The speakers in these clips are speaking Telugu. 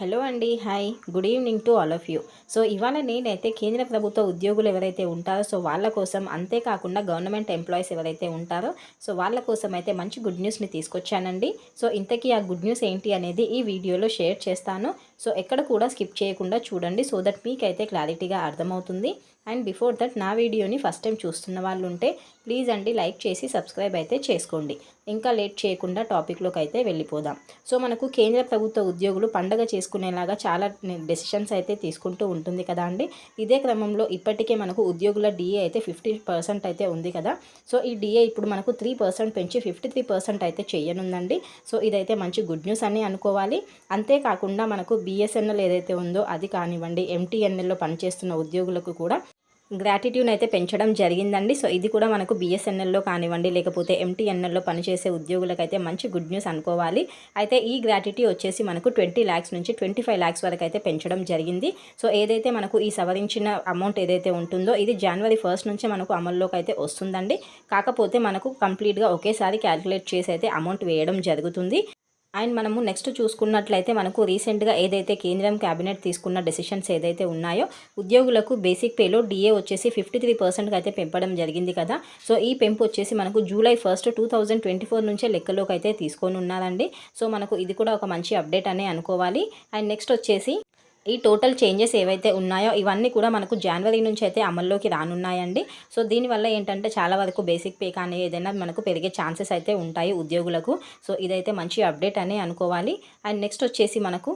హలో అండి hi. Good evening to all of you. So ఇవాళ నేనైతే కేంద్ర ప్రభుత్వ ఉద్యోగులు ఎవరైతే ఉంటారో సో వాళ్ళ కోసం అంతేకాకుండా గవర్నమెంట్ ఎంప్లాయీస్ ఎవరైతే ఉంటారో సో వాళ్ళ కోసం అయితే మంచి గుడ్ న్యూస్ని తీసుకొచ్చానండి. సో ఇంతకీ ఆ గుడ్ న్యూస్ ఏంటి అనేది ఈ వీడియోలో షేర్ చేస్తాను. సో ఎక్కడ కూడా స్కిప్ చేయకుండా చూడండి సో దట్ మీకైతే క్లారిటీగా అర్థమవుతుంది. అండ్ బిఫోర్ దట్ నా వీడియోని ఫస్ట్ టైం చూస్తున్న వాళ్ళు ఉంటే ప్లీజ్ అండి లైక్ చేసి సబ్స్క్రైబ్ అయితే చేసుకోండి. ఇంకా లేట్ చేయకుండా టాపిక్లోకి అయితే వెళ్ళిపోదాం. సో మనకు కేంద్ర ప్రభుత్వ ఉద్యోగులు పండగ చేసుకునేలాగా చాలా డెసిషన్స్ అయితే తీసుకుంటూ ఉంటుంది కదా అండి. ఇదే క్రమంలో ఇప్పటికే మనకు ఉద్యోగుల డిఏ అయితే ఫిఫ్టీ పర్సెంట్ అయితే ఉంది కదా. సో ఈ డిఏ ఇప్పుడు మనకు త్రీ పర్సెంట్ పెంచి ఫిఫ్టీ త్రీ పర్సెంట్ అయితే చేయనుందండి. సో ఇదైతే మంచి గుడ్ న్యూస్ అని అనుకోవాలి. అంతేకాకుండా మనకు బిఎస్ఎన్ఎల్ ఏదైతే ఉందో అది కానివ్వండి ఎంటీఎన్ఎల్లో పనిచేస్తున్న ఉద్యోగులకు కూడా గ్రాటిట్యూడ్ అయితే పెంచడం జరిగిందండి. సో ఇది కూడా మనకు బిఎస్ఎన్ఎల్లో కానివ్వండి లేకపోతే ఎంటీఎన్ఎల్లో పనిచేసే ఉద్యోగులకైతే మంచి గుడ్ న్యూస్ అనుకోవాలి. అయితే ఈ గ్రాటిట్యూడ్ వచ్చేసి మనకు ట్వంటీ ల్యాక్స్ నుంచి ట్వంటీ ఫైవ్ ల్యాక్స్ వరకు అయితే పెంచడం జరిగింది. సో ఏదైతే మనకు ఈ సవరించిన అమౌంట్ ఏదైతే ఉంటుందో ఇది జనవరి ఫస్ట్ నుంచి మనకు అమల్లోకి అయితే వస్తుందండి. కాకపోతే మనకు కంప్లీట్గా ఒకేసారి క్యాలిక్యులేట్ చేసి అయితే అమౌంట్ వేయడం జరుగుతుంది. అండ్ మనము నెక్స్ట్ చూసుకున్నట్లయితే మనకు రీసెంట్గా ఏదైతే కేంద్రం క్యాబినెట్ తీసుకున్న డెసిషన్స్ ఏదైతే ఉన్నాయో ఉద్యోగులకు బేసిక్ పేలో డిఏ వచ్చేసి ఫిఫ్టీ త్రీ పర్సెంట్కి అయితే పెంపడం జరిగింది కదా. సో ఈ పెంపు వచ్చేసి మనకు July first two thousand twenty four నుంచే లెక్కలోకి అయితే తీసుకొని ఉన్నారండి. సో మనకు ఇది కూడా ఒక మంచి అప్డేట్ అనే అనుకోవాలి. అండ్ నెక్స్ట్ వచ్చేసి ఈ టోటల్ చేంజెస్ ఏవైతే ఉన్నాయో ఇవన్నీ కూడా మనకు జనవరి నుంచి అయితే అమల్లోకి రానున్నాయండి. సో దీనివల్ల ఏంటంటే చాలా వరకు బేసిక్ పే కానీ ఏదైనా మనకు పెరిగే ఛాన్సెస్ అయితే ఉంటాయి ఉద్యోగులకు. సో ఇదైతే మంచి అప్డేట్ అని అనుకోవాలి. అండ్ నెక్స్ట్ వచ్చేసి మనకు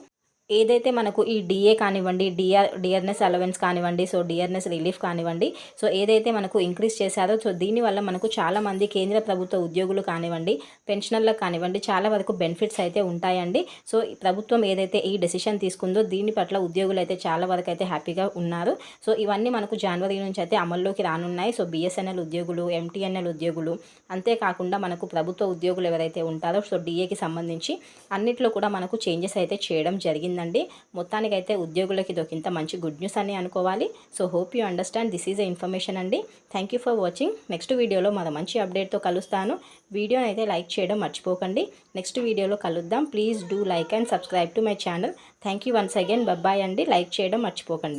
ఏదైతే మనకు ఈ డిఏ కానివ్వండి డిఆర్ డిఆర్నెస్ అలవెన్స్ కానివ్వండి సో డిఆర్నెస్ రిలీఫ్ కానివ్వండి సో ఏదైతే మనకు ఇంక్రీజ్ చేశారో సో దీనివల్ల మనకు చాలామంది కేంద్ర ప్రభుత్వ ఉద్యోగులు కానివ్వండి పెన్షనర్లకు కానివ్వండి చాలా వరకు బెనిఫిట్స్ అయితే ఉంటాయండి. సో ప్రభుత్వం ఏదైతే ఈ డెసిషన్ తీసుకుందో దీని పట్ల ఉద్యోగులు అయితే చాలా వరకు అయితే హ్యాపీగా ఉన్నారు. సో ఇవన్నీ మనకు జనవరి నుంచి అయితే అమల్లోకి రానున్నాయి. సో బిఎస్ఎన్ఎల్ ఉద్యోగులు ఎంటీఎన్ఎల్ ఉద్యోగులు అంతేకాకుండా మనకు ప్రభుత్వ ఉద్యోగులు ఎవరైతే ఉంటారో సో డిఏకి సంబంధించి అన్నిట్లో కూడా మనకు చేంజెస్ అయితే చేయడం జరిగింది. జరిగిందండి. మొత్తానికైతే ఉద్యోగులకి దొరికింత మంచి గుడ్ న్యూస్ అని అనుకోవాలి. So hope you understand this is a information అండి. Thank you for watching next వీడియోలో మన మంచి అప్డేట్తో కలుస్తాను. వీడియోని అయితే లైక్ చేయడం మర్చిపోకండి. నెక్స్ట్ వీడియోలో కలుద్దాం. Please do like and subscribe to my channel thank you once again bye bye అండి. లైక్ చేయడం మర్చిపోకండి.